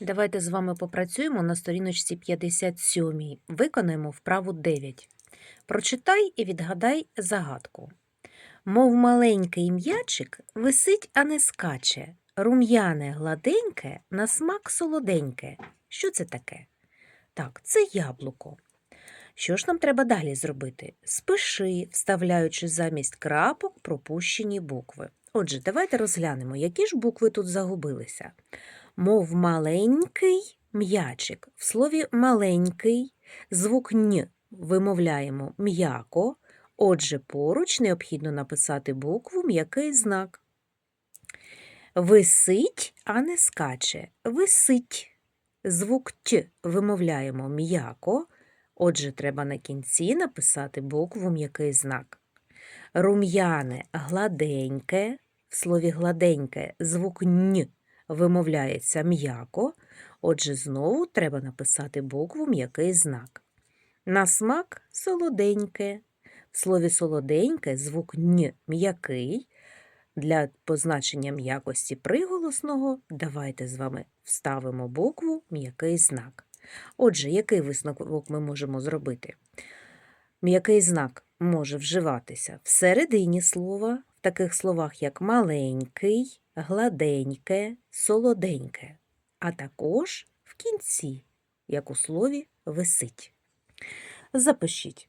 Давайте з вами попрацюємо на сторіночці 57. Виконаємо вправу 9. Прочитай і відгадай загадку. Мов маленький м'ячик висить, а не скаче. Рум'яне гладеньке, на смак солоденьке. Що це таке? Так, це яблуко. Що ж нам треба далі зробити? Спиши, вставляючи замість крапок пропущені букви. Отже, давайте розглянемо, які ж букви тут загубилися. Мов маленький м'ячик. В слові маленький звук н вимовляємо м'яко. Отже, поруч необхідно написати букву м'який знак. Висить, а не скаче. Висить. Звук Т вимовляємо м'яко. Отже, треба на кінці написати букву м'який знак. Рум'яне гладеньке. В слові гладеньке звук н вимовляється м'яко. Отже, знову треба написати букву м'який знак. На смак солоденьке. В слові солоденьке звук н м'який. Для позначення м'якості приголосного давайте з вами вставимо букву м'який знак. Отже, який висновок ми можемо зробити? М'який знак може вживатися всередині слова, в таких словах, як маленький, гладеньке, солоденьке, а також в кінці, як у слові висить. Запишіть.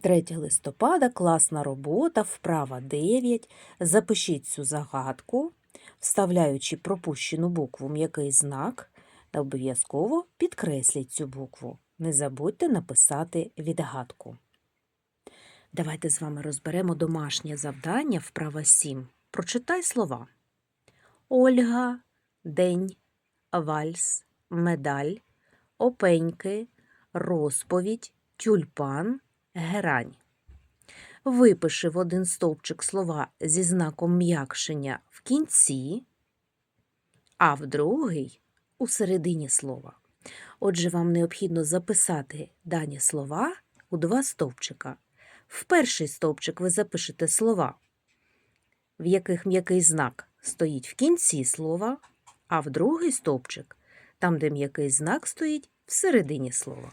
3 листопада, класна робота, вправа 9. Запишіть цю загадку, вставляючи пропущену букву м'який знак, та обов'язково підкресліть цю букву. Не забудьте написати відгадку. Давайте з вами розберемо домашнє завдання вправа 7. Прочитай слова. Ольга, день, вальс, медаль, опеньки, розповідь, тюльпан, герань. Випиши в один стовпчик слова зі знаком м'якшення в кінці, а в другий у середині слова. Отже, вам необхідно записати дані слова у два стовпчика. В перший стовпчик ви запишете слова, в яких м'який знак стоїть в кінці слова, а в другий стовпчик, там, де м'який знак стоїть всередині слова.